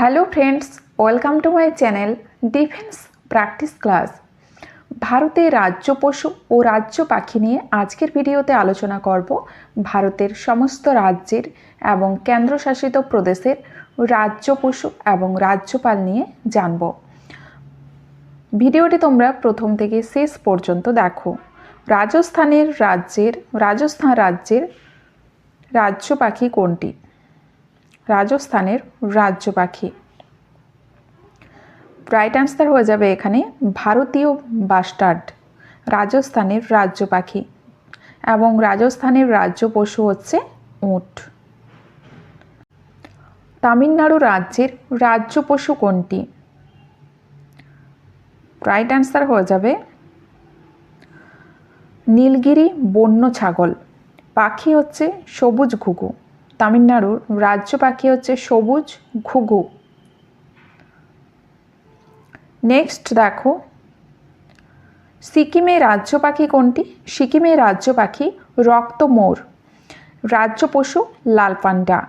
Hello friends welcome to my channel defence practice class ভারতের রাজ্য পশু ও রাজ্য পাখি নিয়ে আজকের ভিডিওতে আলোচনা করব ভারতের সমস্ত রাজ্যের এবং কেন্দ্রশাসিত প্রদেশের রাজ্য পশু এবং রাজ্যপাল নিয়ে জানব। ভিডিওটি তোমরা প্রথম থেকে শেষ পর্যন্ত দেখো। রাজস্থানের রাজ্যের, রাজস্থান রাজ্যের রাজ্য পাখি কোনটি? রাজস্থানের রাজ্য পাখি। রাইট অ্যান্সার হয়ে যাবে এখানে ভারতীয় বাস্টার্ড রাজস্থানের রাজ্য পাখি এবং রাজস্থানের রাজ্য পশু হচ্ছে উট। তামিলনাড়ু রাজ্যের রাজ্য পশু কোনটি? রাইট অ্যান্সার হয়ে যাবে নীলগিরি বন্য ছাগল, পাখি হচ্ছে সবুজ ঘুঘু। তামিলনাড়ুর রাজ্য পাখি হচ্ছে সবুজ ঘুঘু। নেক্সট দেখো সিকিমের রাজ্য পাখি কোনটি? সিকিমের রাজ্য পাখি রক্ত রক্তমোর রাজ্য পশু লাল পান্ডা।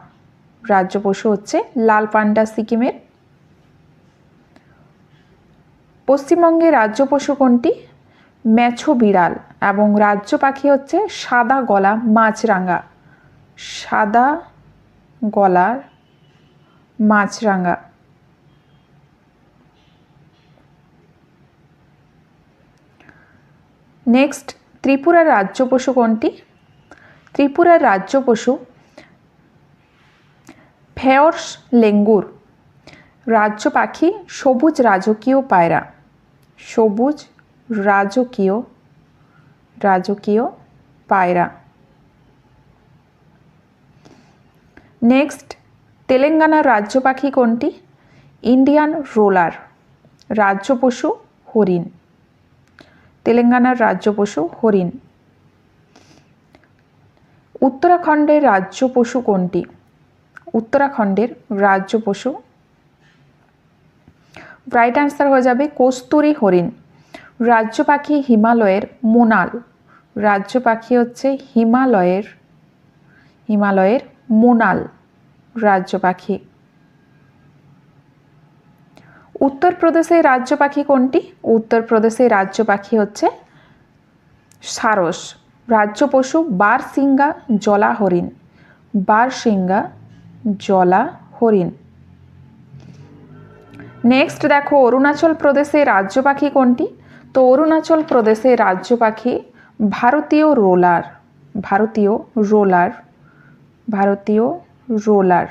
রাজ্য পশু হচ্ছে লাল পান্ডা সিকিমের। পশ্চিমবঙ্গের রাজ্য পশু কোনটি? মেছো বিড়াল এবং রাজ্য পাখি হচ্ছে সাদা গলা মাছরাঙা। সাদা গলার মাছরাঙা। নেক্সট ত্রিপুরার রাজ্য পশু কোনটি? ত্রিপুরার রাজ্য পশু ফেয়র্স লেঙ্গুর। রাজ্য পাখি সবুজ রাজকীয় পায়রা। সবুজ রাজকীয় রাজকীয় পায়রা। নেক্সট তেলেঙ্গানার রাজ্য পাখি কোনটি ইন্ডিয়ান রোলার রাজ্য পশু হরিণ তেলেঙ্গানার রাজ্য পশু হরিণ উত্তরাখণ্ডের রাজ্য পশু কোনটি উত্তরাখণ্ডের রাজ্য পশু রাইট অ্যান্সার হয়ে যাবে কস্তুরী হরিণ রাজ্য পাখি হিমালয়ের মোনাল রাজ্য পাখি হচ্ছে হিমালয়ের হিমালয়ের মোনাল রাজ্য পাখি। উত্তরপ্রদেশের রাজ্য পাখি কোনটি? উত্তরপ্রদেশের রাজ্য পাখি হচ্ছে সারস। রাজ্য পশু বারসিঙ্গা জলা হরিণ বারসিঙ্গা জলা হরিণ নেক্সট দেখো, অরুণাচল প্রদেশের রাজ্য পাখি কোনটি? তো অরুণাচল প্রদেশের রাজ্য পাখি ভারতীয় রোলার ভারতীয় রোলার ভারতীয় রোলার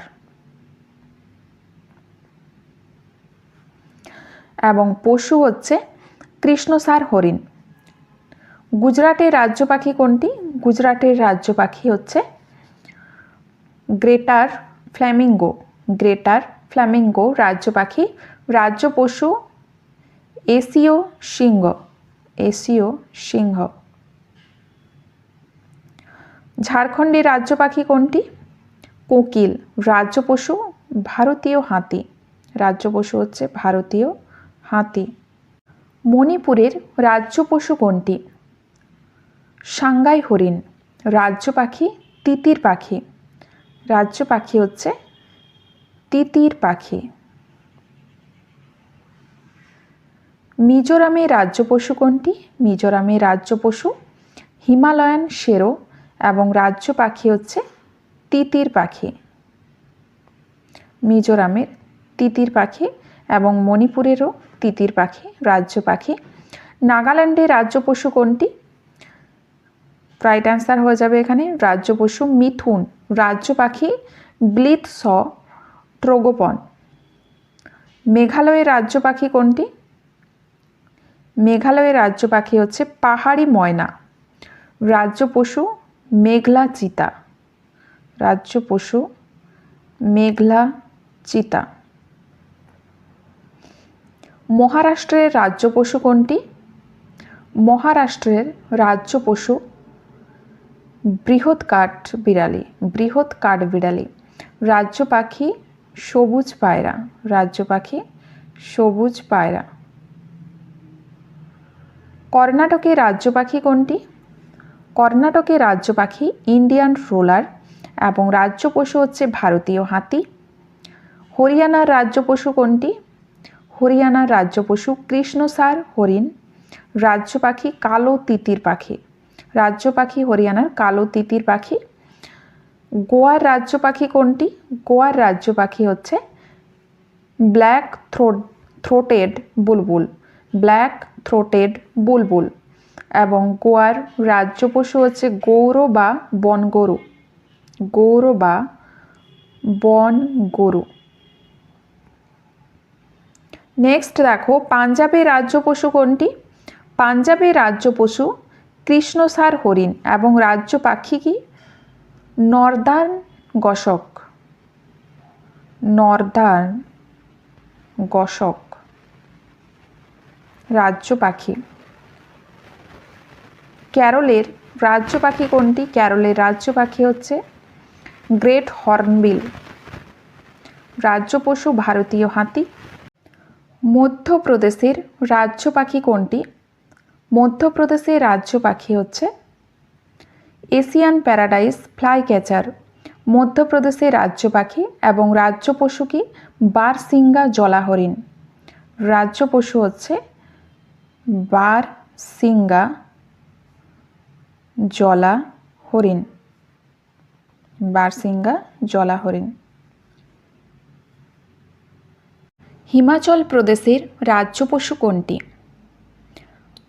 এবং পশু হচ্ছে কৃষ্ণসার হরিণ। গুজরাটের রাজ্য পাখি কোনটি? গুজরাটের রাজ্য পাখি হচ্ছে গ্রেটার ফ্ল্যামিঙ্গো। গ্রেটার ফ্ল্যামিঙ্গো রাজ্য পাখি। রাজ্য পশু এশীয় সিংহ। এশীয় সিংহ। ঝাড়খণ্ডের রাজ্য পাখি কোনটি? কোকিল। রাজ্য পশু? ভারতীয় হাতি। রাজ্য পশু হচ্ছে ভারতীয় হাতি। মণিপুরের রাজ্য পশু কোনটি? সাংগাই হরিণ। রাজ্য পাখি তিতির পাখি। রাজ্য পাখি হচ্ছে তিতির পাখি। মিজোরামের রাজ্য পশু কোনটি? মিজোরামের রাজ্য পশু হিমালয়ান শেরো এবং রাজ্য পাখি হচ্ছে তিতির পাখি। মিজোরামের তিতির পাখি এবং মণিপুরেরও তিতির পাখি, রাজ্য পাখি। নাগাল্যান্ডের রাজ্য পশু কোনটি? রাইট অ্যান্সার হয়ে যাবে এখানে। রাজ্য পশু মিথুন। রাজ্য পাখি ব্লিথ স ট্রোগোপন মেঘালয়ের রাজ্য পাখি কোনটি? মেঘালয়ের রাজ্য পাখি হচ্ছে পাহাড়ি ময়না। রাজ্য পশু মেঘলা চিতা। রাজ্য পশু, মেঘলা চিতা। মহারাষ্ট্রের রাজ্য পশু কোনটি? মহারাষ্ট্রের রাজ্য পশু বৃহৎ কাঠ বিড়ালি বৃহৎ কাঠ বিড়ালি। রাজ্য পাখি, সবুজ পায়রা। রাজ্য পাখি, সবুজ পায়রা। কর্ণাটকের রাজ্য পাখি কোনটি? কর্ণাটকের রাজ্য পাখি ইন্ডিয়ান রোলার এবং রাজ্য পশু হচ্ছে ভারতীয় হাতি। হরিয়ানার রাজ্য পশু কোনটি? হরিয়ানার রাজ্য পশু কৃষ্ণসার হরিণ। রাজ্য পাখি কালো তিতির পাখি। রাজ্য পাখি হরিয়ানার কালো তিতির পাখি। গোয়ার রাজ্য পাখি কোনটি? গোয়ার রাজ্য পাখি হচ্ছে black throat, throated bulbul. Black throated bulbul. এবং গোয়ার রাজ্য পশু হচ্ছে গৌর বা বন গরু বা বন গরু নেক্সট দেখো, পাঞ্জাবের রাজ্য পশু কোনটি? পাঞ্জাবের রাজ্য পশু কৃষ্ণসার হরিণ এবং রাজ্য পাখি কি? নর্দার্ন গশক নর্দার্ন গশক রাজ্য পাখি। ক্যারলের রাজ্য পাখি কোনটি? ক্যারলের রাজ্য পাখি হচ্ছে গ্রেট হর্নবিল। রাজ্য পশু ভারতীয় হাতি। মধ্যপ্রদেশের রাজ্য পাখি কোনটি? মধ্যপ্রদেশের রাজ্য পাখি হচ্ছে এশিয়ান প্যারাডাইস ফ্লাই ক্যাচার। মধ্যপ্রদেশের রাজ্য পাখি এবং রাজ্য পশু কি? বারসিঙ্গা জলা হরিণ রাজ্য পশু হচ্ছে বারসিঙ্গা। জলা হরিণ। বারসিঙ্গা জলা হরিণ। হিমাচল প্রদেশের রাজ্য পশু কোনটি?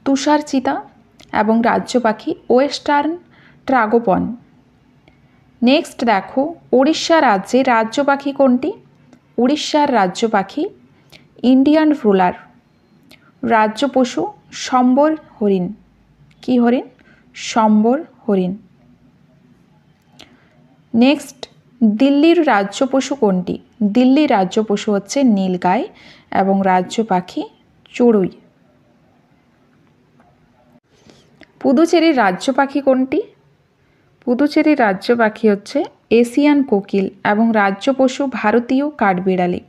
তুষার চিতা এবং রাজ্য পাখি ওয়েস্টার্ন ট্রাগোপন। নেক্সট দেখো, উড়িষ্যা রাজ্যে রাজ্য পাখি কোনটি? উড়িষ্যার রাজ্য পাখি ইন্ডিয়ান রুলার। রাজ্য পশু সম্বর হরিণ। কি হরিণ? সম্বর হরিণ। নেক্সট দিল্লির রাজ্য পশু কোনটি? দিল্লির রাজ্য পশু হচ্ছে নীলগাই এবং রাজ্য পাখি চড়ুই। পুদুচেরির রাজ্য পাখি কোনটি? পুদুচেরির রাজ্য পাখি হচ্ছে এশিয়ান কোকিল এবং রাজ্য পশু ভারতীয় কাঠবিড়ালি।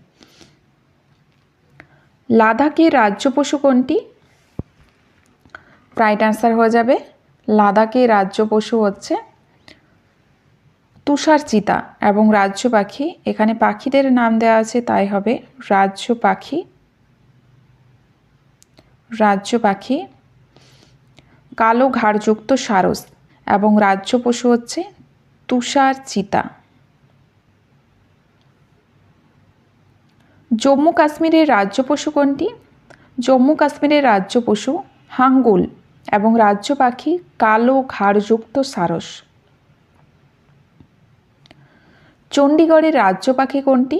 লাদাখের রাজ্য পশু কোনটি? রাইট অ্যান্সার হয়ে যাবে লাদাখের রাজ্য পশু হচ্ছে তুষার চিতা এবং রাজ্য পাখি। এখানে পাখিদের নাম দেওয়া আছে, তাই হবে রাজ্য পাখি। রাজ্য পাখি। কালো ঘাড়যুক্ত সারস এবং রাজ্য পশু হচ্ছে তুষার চিতা। জম্মু কাশ্মীরের রাজ্য পশু কোনটি? জম্মু কাশ্মীরের রাজ্য পশু হাঙ্গুল। এবং রাজ্য পাখি কালো ঘাড়যুক্ত সারস। চণ্ডীগড়ের রাজ্য পাখি কোনটি?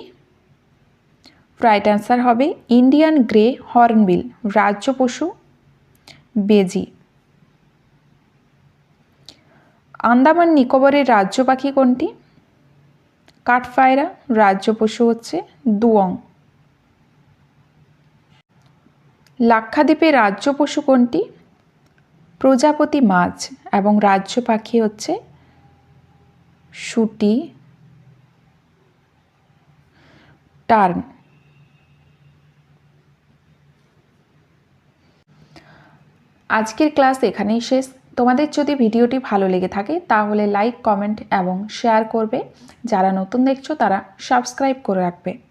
রাইট অ্যান্সার হবে ইন্ডিয়ান গ্রে হর্নবিল রাজ্য পশু বেজি। আন্দামান নিকোবরের রাজ্য পাখি কোনটি? কাঠফায়রা, রাজ্য পশু হচ্ছে দুয়ং। লাক্ষাদ্বীপের রাজ্য পশু কোনটি? প্রজাপতি মাছ এবং রাজ্য পাখি হচ্ছে সুটি টার্ন। আজকের ক্লাস এখানেই শেষ। তোমাদের যদি ভিডিওটি ভালো লেগে থাকে, তাহলে লাইক, কমেন্ট এবং শেয়ার করবে। যারা নতুন দেখছ, তারা সাবস্ক্রাইব করে রাখবে।